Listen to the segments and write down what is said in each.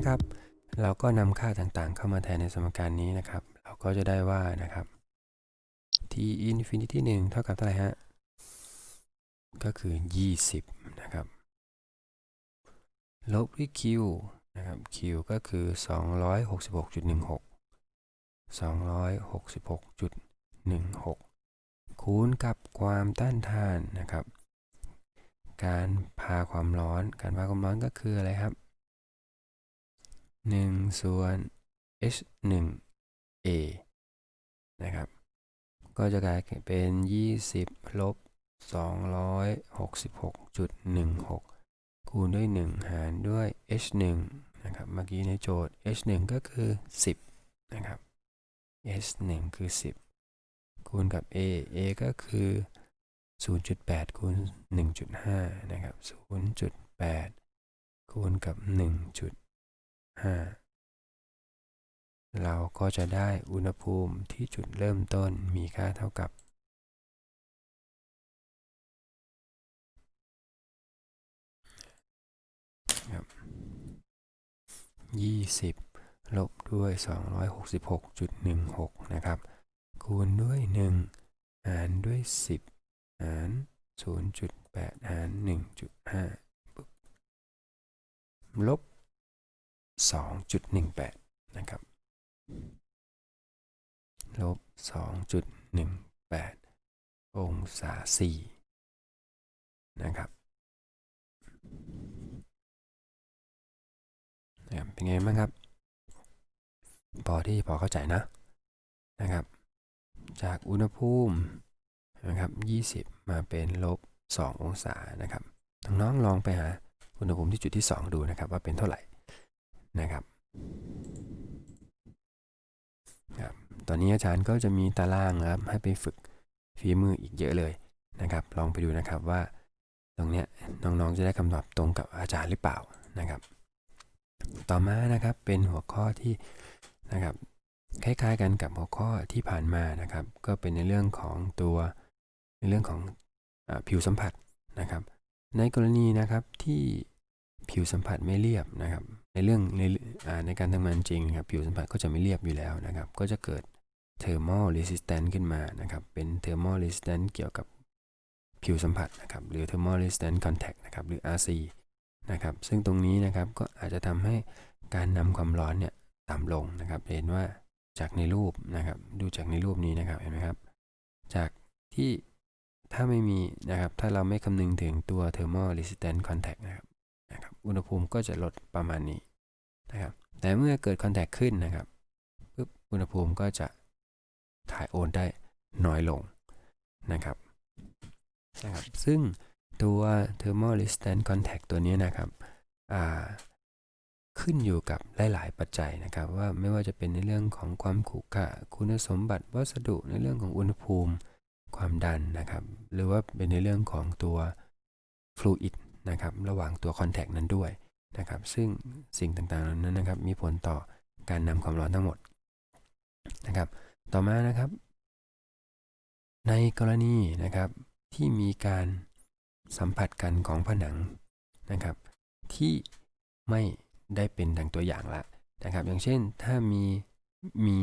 นะครับ เราก็นำค่าต่างๆ เข้ามาแทนในสมการนี้นะครับ เราก็จะได้ว่านะครับ t infinity 1 เท่ากับเท่าไหร่ฮะ ก็คือ 20 นะครับ ลบด้วย q นะครับ q ก็คือ 266.16 266.16 คูณกับความต้านทานนะครับ การพาความร้อน การพาความร้อนก็คืออะไรครับ 1 ส่วน h 1 a นะครับ ก็จะกลายเป็น 20 ลบ 266.16 คูณด้วย 1 หารด้วย h 1นะครับ เมื่อกี้ในโจทย์ h 1ก็คือ 10 นะครับ h 1คือ 10 คูณกับ a a ก็คือ 0.8 คูณ 1.5 นะครับ 0.8 คูณกับ 1.5 5 เราก็จะได้อุณหภูมิที่จุดเริ่มต้นมีค่าเท่ากับ 20 ลบด้วย 266.16 นะครับ คูณด้วย 1 หารด้วย 10 หาร 0.8 หาร 1.5ลบ 2.18 นะครับ ลบ 2.18 องศา 4 นะครับนะครับเป็นไงบ้างครับ พอที่พอเข้าใจนะนะครับ จากอุณหภูมินะครับ20 มาเป็นลบ 2 องศานะครับน้องๆลองไปหาอุณหภูมิที่จุดที่ 2 ดูนะครับว่าเป็นเท่าไหร่ นะครับครับ ตอนนี้อาจารย์ก็จะมีตารางนะครับให้ไปฝึกฝีมืออีกเยอะเลยนะครับ ลองไปดูนะครับว่าตรงเนี้ยน้องๆจะได้คำตอบตรงกับอาจารย์หรือเปล่านะครับ ต่อมานะครับเป็นหัวข้อที่นะครับคล้ายๆกันกับหัวข้อที่ผ่านมานะครับ ก็เป็นในเรื่องของตัวในเรื่องของอผิวสัมผัสนะครับ ในกรณีนะครับที่ผิวสัมผัสไม่เรียบนะครับ ในเรื่องในในการทำงานจริงครับผิวสัมผัสก็จะไม่เรียบอยู่แล้วนะครับ ก็จะเกิด thermal resistance ขึ้นมานะครับ เป็น thermal resistance เกี่ยวกับผิวสัมผัสนะครับ หรือ thermal resistance contact นะครับ หรือ RC นะครับ ซึ่งตรงนี้นะครับก็อาจจะทำให้การนำความร้อนเนี่ยต่ำลงนะครับเห็นว่าจากในรูปนะครับ ดูจากในรูปนี้นะครับเห็นไหมครับ จากที่ถ้าไม่มีนะครับ ถ้าเราไม่คำนึงถึงตัว thermal resistance contact นะครับนะครับ อุณหภูมิก็จะลดประมาณนี้นะครับ แต่เมื่อเกิด contact ขึ้นนะครับปุ๊บอุณหภูมิก็จะถ่ายโอนได้น้อยลงนะครับนะครับ ซึ่งตัว thermal resistance contact ตัวนี้นะครับขึ้นอยู่กับหลาย ๆ ปัจจัยนะครับ ว่าไม่ว่าจะเป็นในเรื่องของความขรุขระคุณสมบัติวัสดุในเรื่องของอุณหภูมิความดันนะครับ หรือว่าเป็นในเรื่องของตัว fluid นะครับระหว่างตัว contact นั้นด้วยนะครับซึ่งสิ่งต่างๆเหล่านั้นนะครับมีผลต่อการนำความร้อนทั้งหมดนะครับต่อมานะครับ ในกรณีนะครับที่มีการสัมผัสกันของผนังนะครับ ที่ไม่ได้เป็นดังตัวอย่างละนะครับ อย่างเช่นถ้ามีมี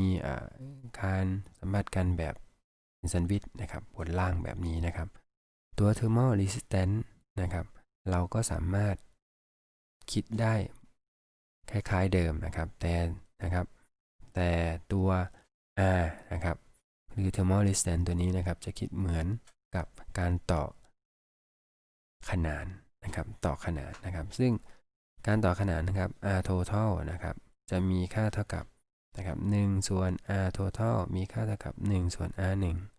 การสัมผัสกันแบบแซนด์วิชนะครับบนล่างแบบนี้นะครับ ตัว thermal resistance นะครับ เราก็สามารถคิดได้คล้ายๆเดิมนะครับแต่นะครับ แต่ตัว R นะครับหรือ thermal resistance ตัวนี้นะครับ จะคิดเหมือนกับการต่อขนานนะครับต่อขนานนะครับ ซึ่งการต่อขนานนะครับ r total นะครับ จะมีค่าเท่ากับนะครับ1ส่วน r total มีค่าเท่ากับ 1 ส่วน r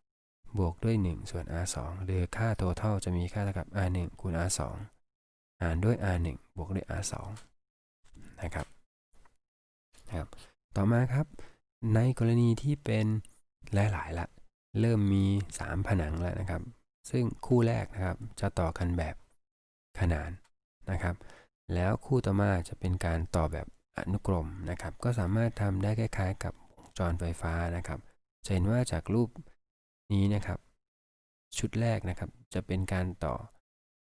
1บวกด้วย 1 ส่วน r 2หรือค่า total จะมีค่าเท่ากับ r 1คูณ r 2 หารด้วย r 1บวกด้วย r 2นะครับนะครับ ต่อมาครับ ในกรณีที่เป็นหลายๆละ เริ่มมี 3 ผนังแล้วนะครับ ซึ่งคู่แรกนะครับจะต่อกันแบบขนานนะครับ แล้วคู่ต่อมาจะเป็นการต่อแบบอนุกรมนะครับ ก็สามารถทำได้คล้ายๆกับวงจรไฟฟ้านะครับจะเห็นว่าจากรูปนี้นะครับ ชุดแรกนะครับ จะเป็นการต่อ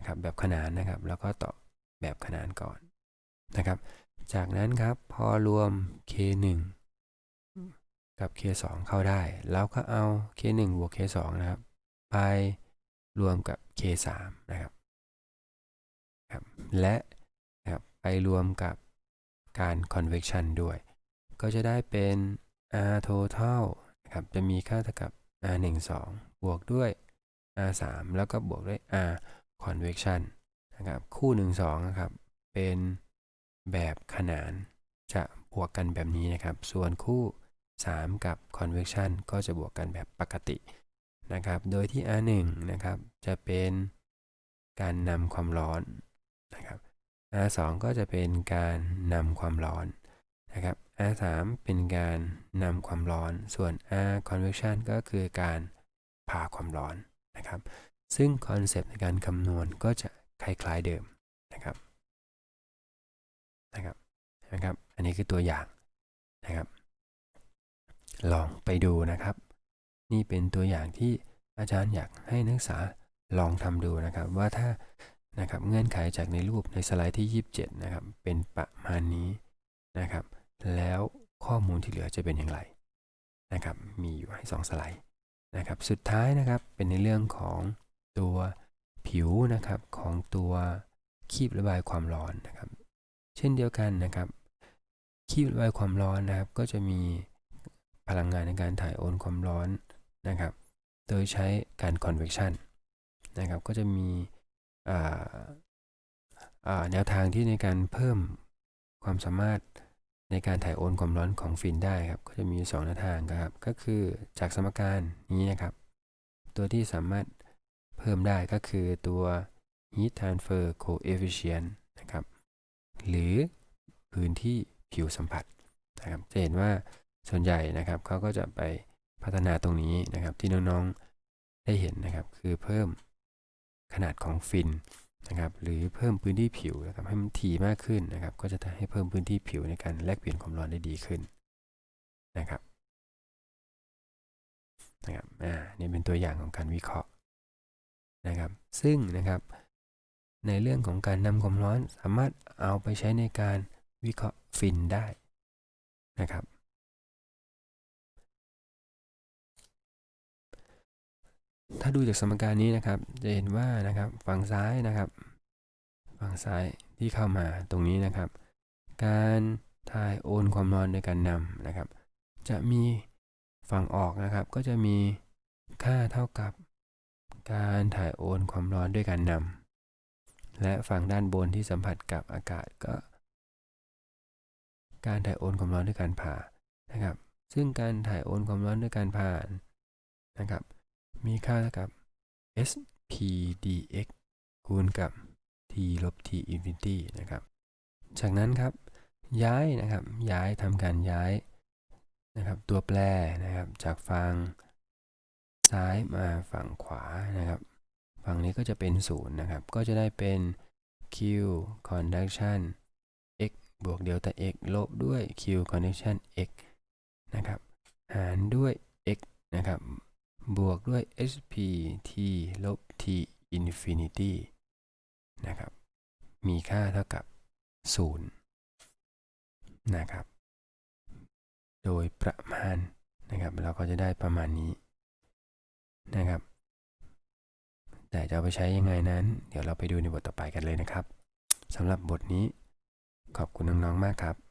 ครับแบบขนานนะครับ แล้วก็ต่อแบบขนานก่อนนะครับ จากนั้นครับพอรวม k 1 กับ k 2 เข้าได้ แล้วก็เอา k 1 บวก k 2 นะครับ ไปรวมกับ k 3 นะครับครับและนะครับไปรวมกับการ convection ด้วย ก็จะได้เป็น r total นะครับจะมีค่าเท่ากับ r 1 2บวกด้วย r 3แล้วก็บวกด้วย r convection นะครับคู่1 2นะครับเป็นแบบขนานจะบวกกันแบบนี้นะครับ ส่วนคู่ 3 กับ convection ก็จะบวกกันแบบปกตินะครับ โดยที่ r 1 นะครับจะเป็นการนำความร้อนนะครับ r 2 ก็จะเป็นการนำความร้อนนะครับ r 3 เป็นการนำความร้อน ส่วน r convection ก็คือการพาความร้อนนะครับ ซึ่งคอนเซปต์ในการคำนวณก็จะคล้ายๆเดิมนะครับนะครับนะครับ อันนี้คือตัวอย่างนะครับ ลองไปดูนะครับ นี่เป็นตัวอย่างที่อาจารย์อยากให้นักศึกษาลองทำดูนะครับ ว่าถ้านะครับเงื่อนไขจากในรูปในสไลด์ที่ 27 นะครับ เป็นประมาณนี้นะครับ แล้วข้อมูลที่เหลือจะเป็นอย่างไรนะครับ มีอยู่ให้ 2 สไลด์นะครับ สุดท้ายนะครับเป็นในเรื่องของ ตัวผิวนะครับของตัวคีบระบายความร้อนนะครับ เช่นเดียวกันนะครับคีบระบายความร้อนนะครับ ก็จะมีพลังงานในการถ่ายโอนความร้อนนะครับ โดยใช้การ convection นะครับ ก็จะมีแนวทางที่ในการเพิ่มความสามารถในการถ่ายโอนความร้อนของฟินได้ครับ ก็จะมี2แนวทางครับ ก็คือจากสมการนี้นะครับ ตัวที่สามารถ เพิ่มได้ก็คือตัว heat transfer coefficient นะครับ หรือพื้นที่ผิวสัมผัสนะครับ จะเห็นว่าส่วนใหญ่นะครับเขาก็จะไปพัฒนาตรงนี้นะครับที่น้องๆได้เห็นนะครับ คือเพิ่มขนาดของฟินนะครับ หรือเพิ่มพื้นที่ผิวนะครับให้มันถี่มากขึ้นนะครับ ก็จะทำให้เพิ่มพื้นที่ผิวในการแลกเปลี่ยนความร้อนได้ดีขึ้นนะครับนะครับอ่านี่เป็นตัวอย่างของการวิเคราะห์ นะครับ ซึ่งนะครับ ในเรื่องของการนำความร้อนสามารถเอาไปใช้ในการวิเคราะห์ฟินได้นะครับ ถ้าดูจากสมการนี้นะครับ จะเห็นว่านะครับฝั่งซ้ายนะครับ ฝั่งซ้ายที่เข้ามาตรงนี้นะครับ การถ่ายโอนความร้อนในการนำนะครับ จะมีฝั่งออกนะครับ ก็จะมีค่าเท่ากับ การถ่ายโอนความร้อนด้วยการนำและฝั่งด้านบนที่สัมผัสกับอากาศก็ การถ่ายโอนความร้อนด้วยการผ่านะครับ ซึ่งการถ่ายโอนความร้อนด้วยการผ่านนะครับ มีค่าเท่ากับ SP dx คูณกับ t ลบ t infinity นะครับ จากนั้นครับย้ายนะครับย้ายทำการย้ายนะครับตัวแปรนะครับจากฝั่ง ซ้ายมาฝั่งขวานะครับ ฝั่งนี้ก็จะเป็นศูนย์นะครับ ก็จะได้เป็น q conduction x บวกเดลต้า x ลบด้วย q conduction x นะครับ หารด้วย x นะครับ บวกด้วย sp t ลบ t infinity นะครับ มีค่าเท่ากับ 0 นะครับ โดยประมาณนะครับ เราก็จะได้ประมาณนี้ นะครับ แต่จะเอาไปใช้ยังไงนั้น เดี๋ยวเราไปดูในบทต่อไปกันเลยนะครับสำหรับบทนี้ขอบคุณน้องๆมากครับ